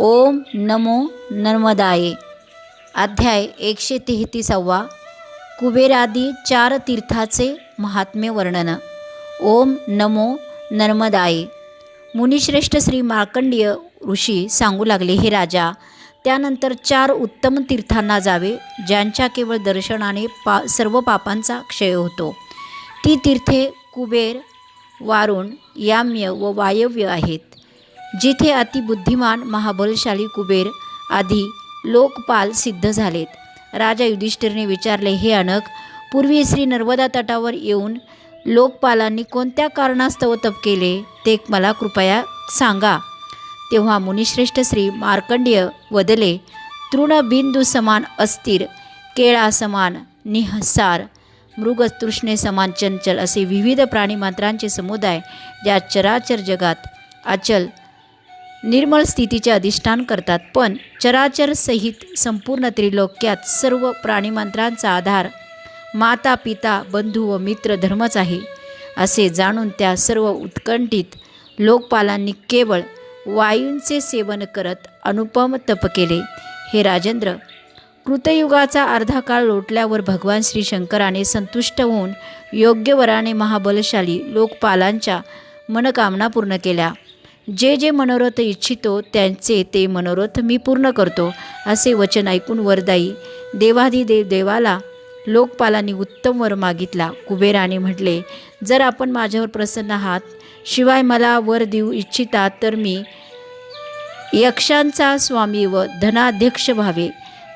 ओम नमो नर्मदाये. अध्याय एकशे तेहतीसावा कुबेरादी चार तीर्थाचे महात्म्य वर्णन. ओम नमो नर्मदाये. मुनिश्रेष्ठ श्री मार्कंडेय ऋषी सांगू लागले हे राजा त्यानंतर चार उत्तम तीर्थांना जावे ज्यांच्या केवळ दर्शनाने पा सर्व पापांचा क्षय होतो. ती तीर्थे कुबेर वारुण याम्य व वायव्य आहेत. जिथे अतिबुद्धिमान महाबलशाली कुबेर आधी लोकपाल सिद्ध झालेत. राजा युधिष्ठिरने विचारले हे अनक पूर्वी श्री नर्मदा तटावर येऊन लोकपालांनी कोणत्या कारणास्तव तप केले ते मला कृपया सांगा. तेव्हा मुनिश्रेष्ठ श्री मार्कंड्य वदले तृणबिंदू समान अस्थिर केळा समान निहसार मृगतृष्णे समान चंचल असे विविध प्राणीमात्रांचे समुदाय ज्या चराचर जगात अचल निर्मळ स्थितीचे अधिष्ठान करतात पण चराचर सहित संपूर्ण त्रिलोक्यात सर्व प्राणीमंत्रांचा आधार माता पिता बंधू व मित्र धर्मच आहे असे जाणून त्या सर्व उत्कंठित लोकपालांनी केवळ वायूंचे सेवन करत अनुपम तप केले. हे राजेंद्र कृतयुगाचा अर्धा काळ लोटल्यावर भगवान श्री शंकराने संतुष्ट होऊन योग्य वराने महाबलशाली लोकपालांच्या मनकामना पूर्ण केल्या. जे जे मनोरथ इच्छितो त्यांचे ते मनोरथ मी पूर्ण करतो असे वचन ऐकून वरदाई देवाधिदेव देवाला लोकपालांनी उत्तम वर मागितला. कुबेराने म्हटले जर आपण माझ्यावर प्रसन्न आहात शिवाय मला वर देऊ इच्छिता तर मी यक्षांचा स्वामी व धनाध्यक्ष व्हावे.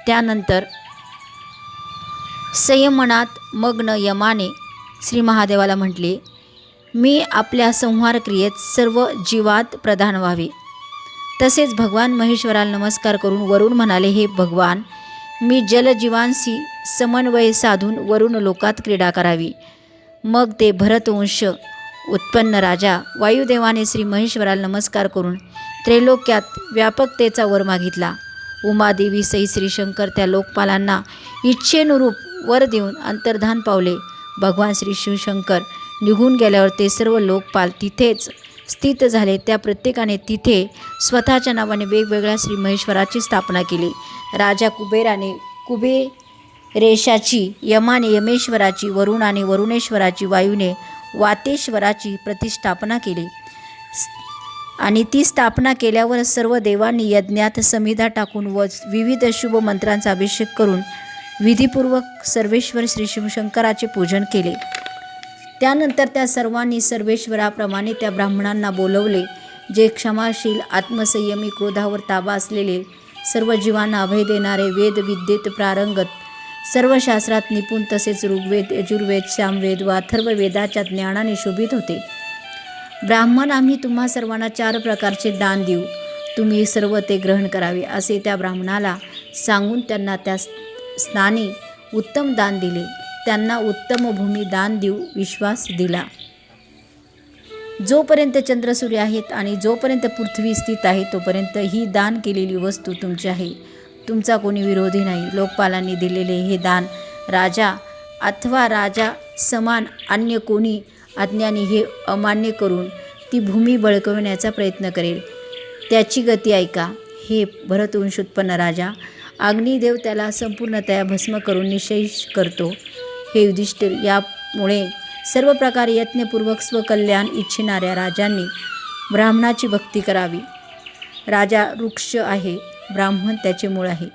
त्यानंतर संयमनात मग्न यमाने श्री महादेवाला म्हटले मी आपल्या संहार क्रियेत सर्व जीवात प्रधान व्हावे. तसेच भगवान महेश्वराला नमस्कार करून वरुण म्हणाले हे भगवान मी जलजीवांशी समन्वय साधून वरुण लोकात क्रीडा करावी. मग ते भरतवंश उत्पन्न राजा वायुदेवाने श्री महेश्वराला नमस्कार करून त्रैलोक्यात व्यापकतेचा वर मागितला. उमादेवी सई श्री शंकर त्या लोकपालांना इच्छेनुरूप वर देऊन अंतर्धान पावले. भगवान श्री शिवशंकर निघून गेल्यावर ते सर्व लोकपाल तिथेच स्थित झाले. त्या प्रत्येकाने तिथे स्वतःच्या नावाने वेगवेगळ्या श्री महेश्वराची स्थापना केली. राजा कुबेराने कुबेरेशाची यमाने यमेश्वराची वरुणाने वरुणेश्वराची वायूने वातेश्वराची प्रतिष्ठापना केली. आणि ती स्थापना केल्यावर सर्व देवांनी यज्ञात समिधा टाकून व विविध शुभ मंत्रांचा अभिषेक करून विधीपूर्वक सर्वेश्वर श्री शिवशंकराचे पूजन केले. त्यानंतर त्या सर्वांनी सर्वेश्वराप्रमाणे त्या ब्राह्मणांना बोलवले जे क्षमाशील आत्मसंयमी क्रोधावर ताबा असलेले सर्व जीवांना अभय देणारे वेद विद्येत प्रारंगत सर्व शास्त्रात निपुण तसेच ऋग्वेद यजुर्वेद श्यामवेद व अथर्व वेदाच्या ज्ञानाने शोभित होते. ब्राह्मण आम्ही तुम्हा सर्वांना चार प्रकारचे दान देऊ. तुम्ही सर्व ते ग्रहण करावे असे त्या ब्राह्मणाला सांगून त्यांना त्या स्नाने उत्तम दान दिले. त्यांना उत्तम भूमी दान देऊ विश्वास दिला. जोपर्यंत चंद्रसूर्य आहेत आणि जोपर्यंत पृथ्वी स्थित आहे तोपर्यंत ही दान केलेली वस्तू तुमची आहे. तुमचा कोणी विरोधी नाही. लोकपालांनी दिलेले हे दान राजा अथवा राजा समान अन्य कोणी अज्ञानी हे अमान्य करून ती भूमी बळकवण्याचा प्रयत्न करेल. त्याची गती ऐका. हे भरतवंश उत्पन्न राजा अग्निदेव त्याला संपूर्णतया भस्म करून निशेष करतो. हे युधिष्ठिर यामुळे सर्व प्रकारे यत्नपूर्वक स्वकल्याण इच्छिणाऱ्या राजांनी ब्राह्मणाची भक्ती करावी. राजा वृक्ष आहे ब्राह्मण त्याचे मूळ आहे.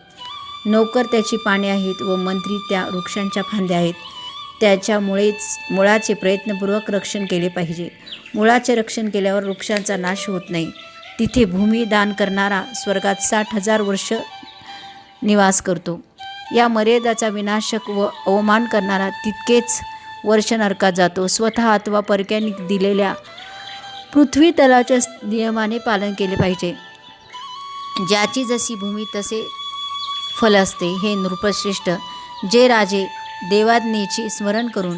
नोकर त्याची पाने आहेत व मंत्री त्या वृक्षांच्या फांद्या आहेत. त्याच्यामुळेच मुळाचे प्रयत्नपूर्वक रक्षण केले पाहिजे. मुळाचे रक्षण केल्यावर वृक्षांचा नाश होत नाही. तिथे भूमी दान करणारा स्वर्गात साठ हजार वर्ष निवास करतो. या मर्यादाचा विनाशक व अवमान करणारा तितकेच वर्ष नरकात जातो. स्वतः अथवा परक्यांनी दिलेल्या पृथ्वी तलाच्या नियमाने पालन केले पाहिजे. ज्याची जशी भूमी तसे फल असते. हे नृपश्रेष्ठ जे राजे देवाज्ञेचे स्मरण करून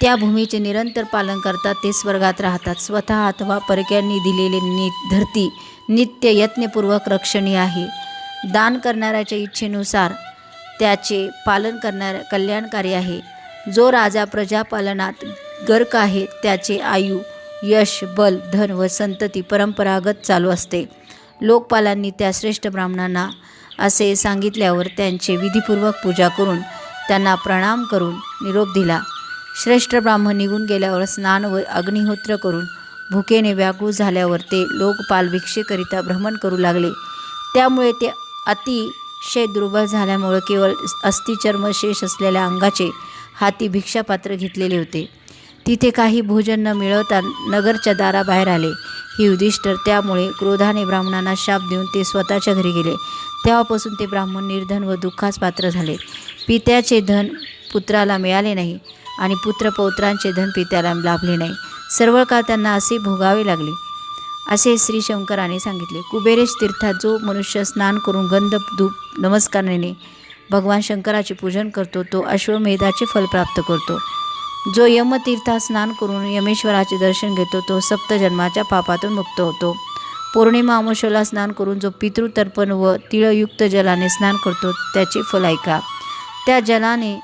त्या भूमीचे निरंतर पालन करतात ते स्वर्गात राहतात. स्वतः अथवा परक्यांनी दिलेले नि धरती नित्य यत्नपूर्वक रक्षणीय आहे. दान करणाऱ्याच्या इच्छेनुसार त्याचे पालन करणाऱ्या कल्याणकारी आहे. जो राजा प्रजापालनात गर्क आहे त्याचे आयु यश बल धन व संतती परंपरागत चालू असते. लोकपालांनी त्या श्रेष्ठ ब्राह्मणांना असे सांगितल्यावर त्यांचे विधीपूर्वक पूजा करून त्यांना प्रणाम करून निरोप दिला. श्रेष्ठ ब्राह्मण निघून गेल्यावर स्नान व अग्निहोत्र करून भुकेने व्याकुळ झाल्यावर ते लोकपाल भिक्षेकरिता भ्रमण करू लागले. त्यामुळे ते अतिशय दुर्बल झाल्यामुळे केवळ अस्थिचर्म शेष असलेल्या अंगाचे हाती भिक्षापात्र घेतलेले होते. तिथे काही भोजन न मिळवता नगरच्या दाराबाहेर आले. ही युधिष्ठर त्यामुळे क्रोधाने ब्राह्मणांना शाप देऊन ते स्वतःच्या घरी गेले. तेव्हापासून ते ब्राह्मण निर्धन व दुःखास पात्र झाले. पित्याचे धन पुत्राला मिळाले नाही आणि पुत्रपौत्रांचे धन पित्याला लाभले नाही. सर्व काळ त्यांना असे भोगावे लागले. असे श्री शंकराने सांगितले कुबेरेश तीर्थात जो मनुष्य स्नान करून गंध धूप नमस्काराने भगवान शंकराचे पूजन करतो तो अश्वमेधाचे फल प्राप्त करतो. जो यमतीर्थात स्नान करून यमेश्वराचे दर्शन घेतो तो सप्तजन्माच्या पापातून मुक्त होतो. पौर्णिमा अमावस्येला स्नान करून जो पितृतर्पण व तिळयुक्त जलाने स्नान करतो त्याचे फल ऐका. त्या जलाने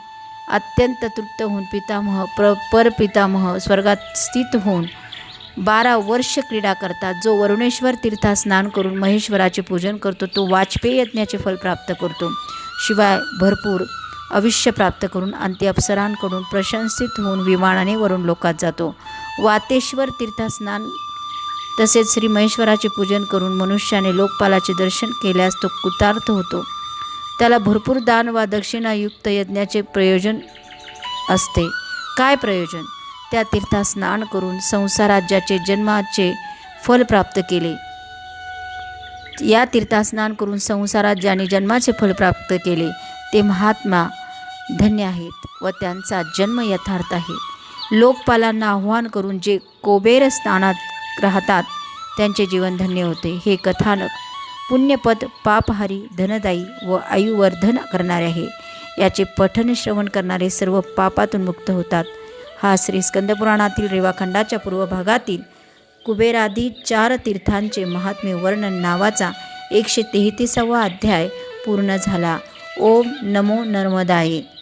अत्यंत तृप्त होऊन पितामह प्र परपितामह स्वर्गात स्थित होऊन बारा वर्ष क्रीडा करतात. जो वरुणेश्वर तीर्थात स्नान करून महेश्वराचे पूजन करतो तो वाजपेयी यज्ञाचे फल प्राप्त करतो. शिवाय भरपूर आयुष्य प्राप्त करून अंत्य अप्सरांकडून प्रशंसित होऊन विमानाने वरुण लोकात जातो. वातेश्वर तीर्थात स्नान तसेच श्री महेश्वराचे पूजन करून मनुष्याने लोकपालाचे दर्शन केल्यास तो कृतार्थ होतो. त्याला भरपूर दान वा दक्षिणायुक्त यज्ञाचे प्रयोजन असते. काय प्रयोजन? त्या तीर्थात स्नान करून संसाराज्याचे जन्माचे फल प्राप्त केले. या तीर्थात स्नान करून संसारात ज्याने जन्माचे फल प्राप्त केले. ते महात्मा धन्य आहेत व त्यांचा जन्म यथार्थ आहे. लोकपालांना आव्हान करून जे कोबेर स्थानात राहतात त्यांचे जीवन धन्य होते. हे कथानक पुण्यपद पापहारी धनदायी व आयुवर्धन करणारे आहे. याचे पठन श्रवण करणारे सर्व पापातून मुक्त होतात. हा श्री स्कंदपुराणातील रेवाखंडाच्या पूर्व भागातील कुबेरादी चार तीर्थांचे महात्म्य वर्णन नावाचा एकशे तेहतीसावा अध्याय पूर्ण झाला. ओम नमो नर्मदाये.